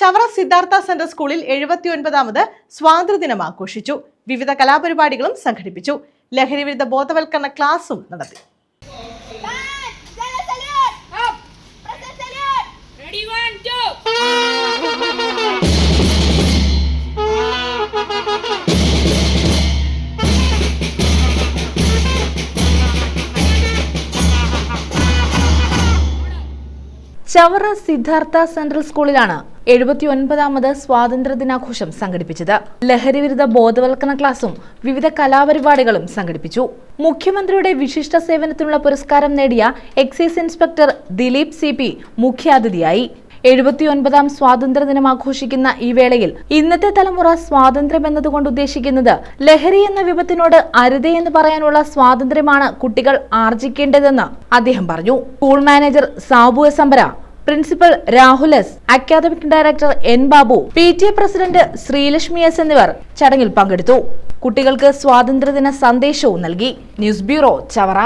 Chavara Siddhartha centre സ്കൂളിൽ എഴുപത്തിയൊൻപതാമത് സ്വാതന്ത്ര്യദിനം ആഘോഷിച്ചു. വിവിധ കലാപരിപാടികളും സംഘടിപ്പിച്ചു. ലഹരി വിരുദ്ധ ബോധവൽക്കരണ ക്ലാസും നടത്തി. ചവറ സിദ്ധാർത്ഥ സെൻട്രൽ സ്കൂളിലാണ് എഴുപത്തിയൊൻപതാമത് സ്വാതന്ത്ര്യദിനാഘോഷം സംഘടിപ്പിച്ചത്. ലഹരിവിരുദ്ധ ബോധവൽക്കരണ ക്ലാസും വിവിധ കലാപരിപാടികളും സംഘടിപ്പിച്ചു. മുഖ്യമന്ത്രിയുടെ വിശിഷ്ട സേവനത്തിനുള്ള പുരസ്കാരം നേടിയ excise inspector Dileep C P മുഖ്യാതിഥിയായി. എഴുപത്തിയൊൻപതാം സ്വാതന്ത്ര്യദിനം ആഘോഷിക്കുന്ന ഈ വേളയിൽ ഇന്നത്തെ തലമുറ സ്വാതന്ത്ര്യം എന്നതുകൊണ്ട് ഉദ്ദേശിക്കുന്നത് ലഹരി എന്ന വിപത്തിനോട് അരുതേ എന്ന് പറയാനുള്ള സ്വാതന്ത്ര്യമാണ് കുട്ടികൾ ആർജിക്കേണ്ടതെന്ന് അദ്ദേഹം പറഞ്ഞു. School manager Sabu S Ambara principal Rahul S academic director N Babu P T A president Sreelakshmi S എന്നിവർ ചടങ്ങിൽ പങ്കെടുത്തു. കുട്ടികൾക്ക് സ്വാതന്ത്ര്യദിന സന്ദേശവും നൽകി. News bureau Chavara.